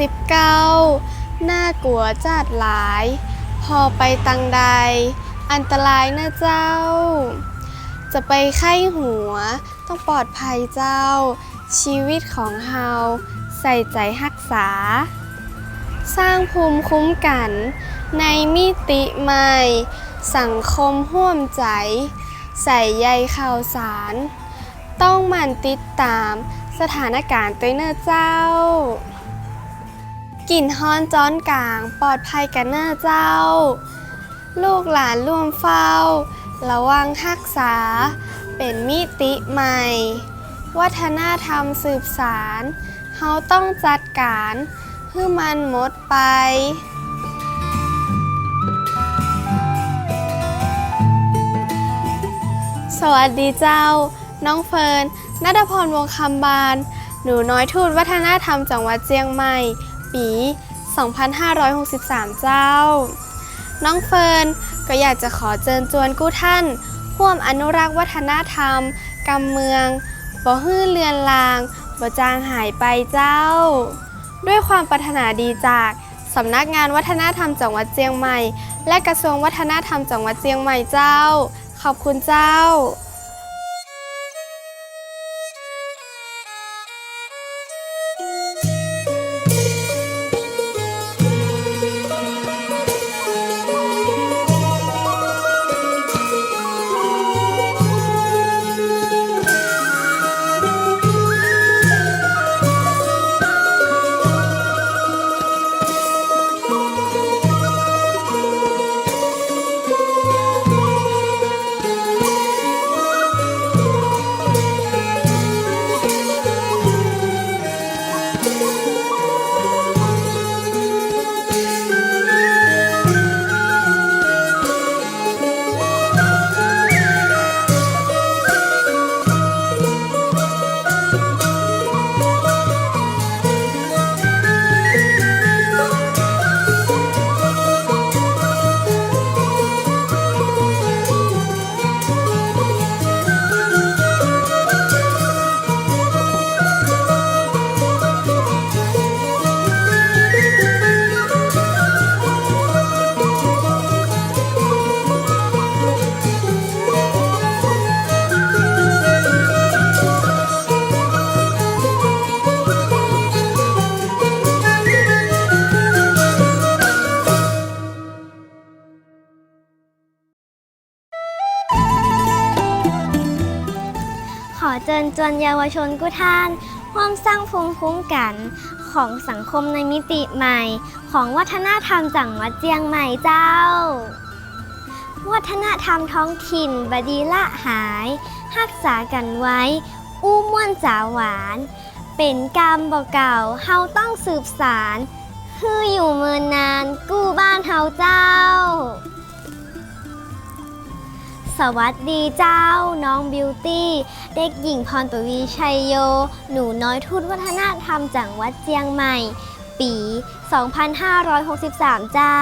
สิบเก้าน่ากลัวจัดหลาย พอไปตังใด อันตรายนะเจ้า จะไปไข้หัว ต้องปลอดภัยเจ้า ชีวิตของเฮาใส่ใจรักษา สร้างภูมิคุ้มกัน ในมิติใหม่ สังคมห่วมใจ ใส่ใยข่าวสาร ต้องมันติดตามสถานการณ์ตัวเนอเจ้า กลิ่นฮ้อนจ้อนกลาง ปลอดภัยกันเนอเจ้า ลูกหลานร่วมเฝ้า ระวังรักษา เป็นมิติใหม่ วัฒนธรรมสืบสารเฮาต้องจัดการเพื่อมันหมดไปสวัสดีเจ้า น้องเฟิร์นนัทพรวงคำบาลหนูน้อยทูตวัฒนธรรมจังหวัดเจียงใหม่ ปี 2563 เจ้า น้องเฟิร์นก็อยากจะขอเชิญชวนกู้ท่านร่วมอนุรักษ์วัฒนธรรมกำเมืองบ่ฮื้อเลือนลางบ่จางหายไปเจ้า ด้วยความปรารถนาดีจากสำนักงานวัฒนธรรมจังหวัดเจียงใหม่ และกระทรวงวัฒนธรรมจังหวัดเจียงใหม่เจ้า ขอบคุณเจ้า ชิญชวนเยาวชนกู้ท่านร่วมสร้างภูมิคุ้มกันของสังคมในมิติใหม่ ของวัฒนธรรมจังหวัดเจียงใหม่เจ้า วัฒนธรรมท้องถิ่นบดีละหายรักษากันไว้ อู้ม่วนจ๋าหวาน เป็นกรรมบ่เก่าเฮาต้องสืบสารคืออยู่เมินนานกู้บ้านเฮาเจ้า สวัสดีเจ้า น้องบิวตี้ เด็กหญิงพรปวีชัยโย หนูน้อยทุตวัฒนธรรมจังหวัดเจียงใหม่ ปี 2563 เจ้า